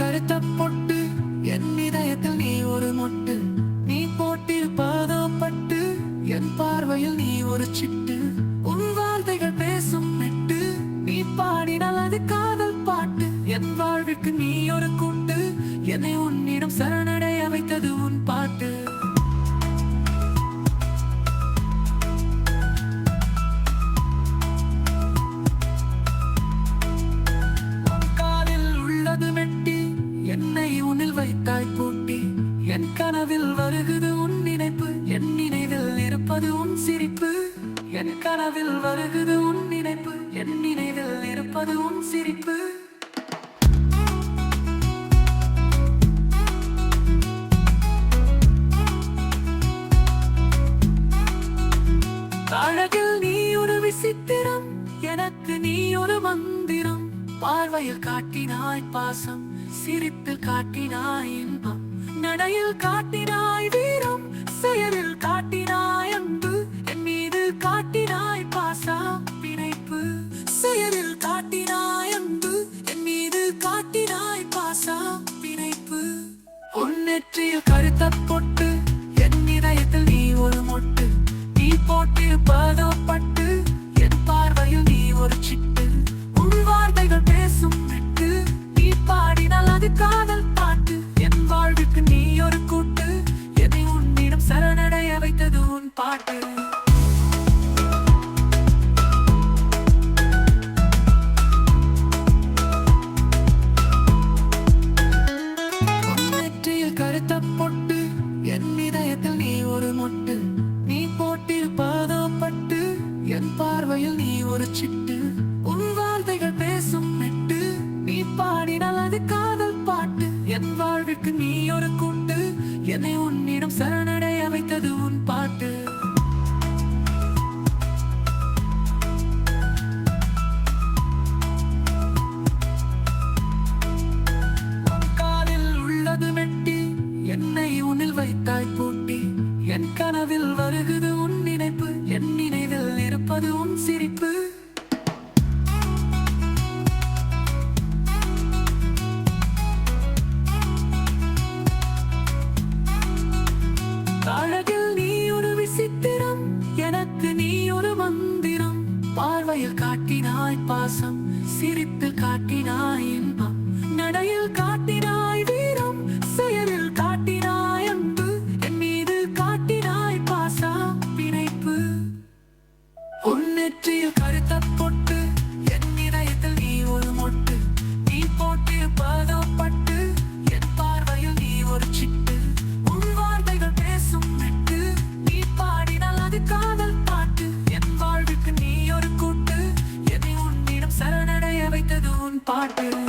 கருத்த பொட்டு என் இதயத்தில் நீ ஒரு மொட்டு. நீ போட்டிருப்பாதோ பட்டு என் பார்வையில் நீ ஒரு சிட்டு. உன் வார்த்தைகள் பேசும் மெட்டு நீ பாடினால் அது காதல் பாட்டு. என் வாழ்வுக்கு நீ ஒரு குண்டு என்னை உன் இருப்பது உன் சிரிப்பு. என் கனவில் வருகுது உன் நினைப்பு. என் நினைவில் இருப்பது உன் சிரிப்பு. அழகில் நீ ஒரு விசித்திரம். எனக்கு நீ ஒரு மந்திரம். பார்வையில் காட்டினாய் பாசம். சிரிப்பில் காட்டினாய் இன்பம். நடையில் காட்டினாய் வீரம். செயலில் காட்டினாய் அன்பு. என் மீது காட்டினாய் பாசா பிணைப்பு. செயலில் காட்டினாய் அன்பு. என் மீது காட்டினாய் பாசா பிணைப்பு. உன் கருத்த பொட்டு என் இதயத்தில் நீ ஒரு மொட்டு. நீ போட்டு பாட்டு என் வாழ்வுக்கு நீ ஒரு குண்டு என்னை உன்னிடம் சரணடைய வைத்தது உன் பாட்டு. காலில் உள்ளது என்னை உன்னில் வைத்தாய் பூட்டி. என் கனவில் வருகிறது உன் நினைப்பு என் நினைவில் இருப்பது உன் சிரிப்பு. பாசம் சிரித்து காட்டினாய் இன்பம். நடையில் காட்டினாய் வீரம் செயலில் காட்டினாய் அன்பு. என் மீது காட்டினாய் பாசம் பிணைப்பு. உன்னெற்றியில் கருத்தப்ப I'm not do